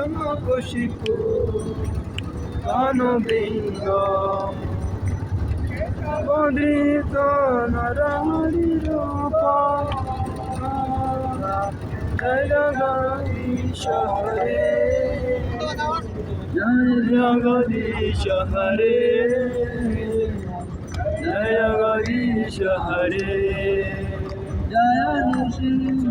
কশিপু কানবৃন্দ বন্দিত নরহরি রূপ জয় জগদীশ হরে জয় জগদীশ হরে জয় জগদীশ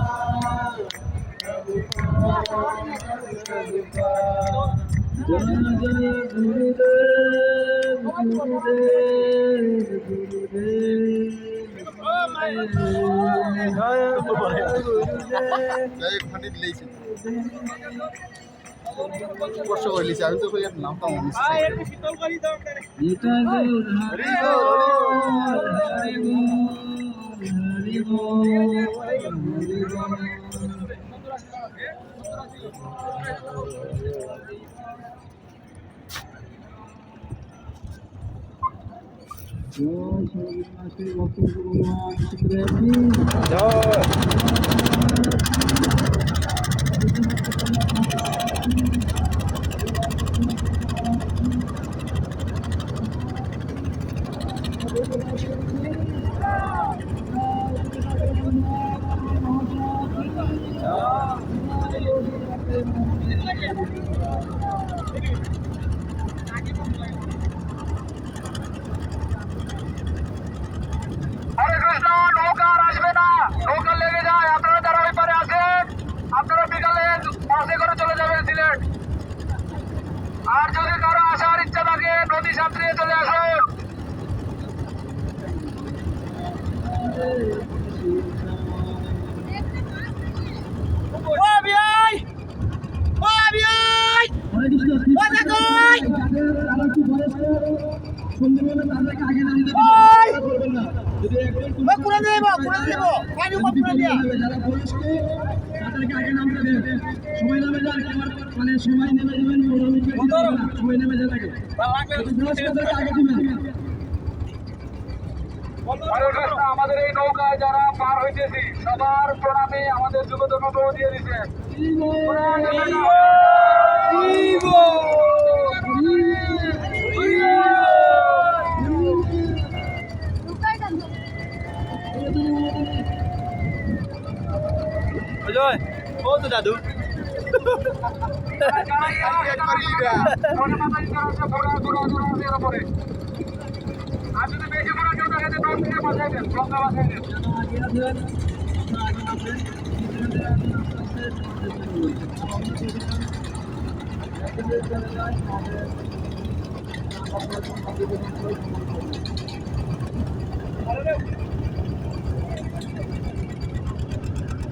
স্পর্শ করে লিছে আমি তো কই এর নামটা মনে গীতা গুরু হরি বল হরি সাঁতরিয়ে চলে আসুন হরে কৃষ্ণ তারা একটু বয়স্ক সুন্দরভাবে আগে নামতে দেন। সময় নামে যান মানে সময় নেমে যাবেন সময় নেমে যান আগে। আগে দিবেন। আমাদের এই নৌকায় যারা পার হইতেছি সবার প্রণামে আমাদের যুবদন দিয়ে দিচ্ছে অজয় ও তো দাদু আর যদি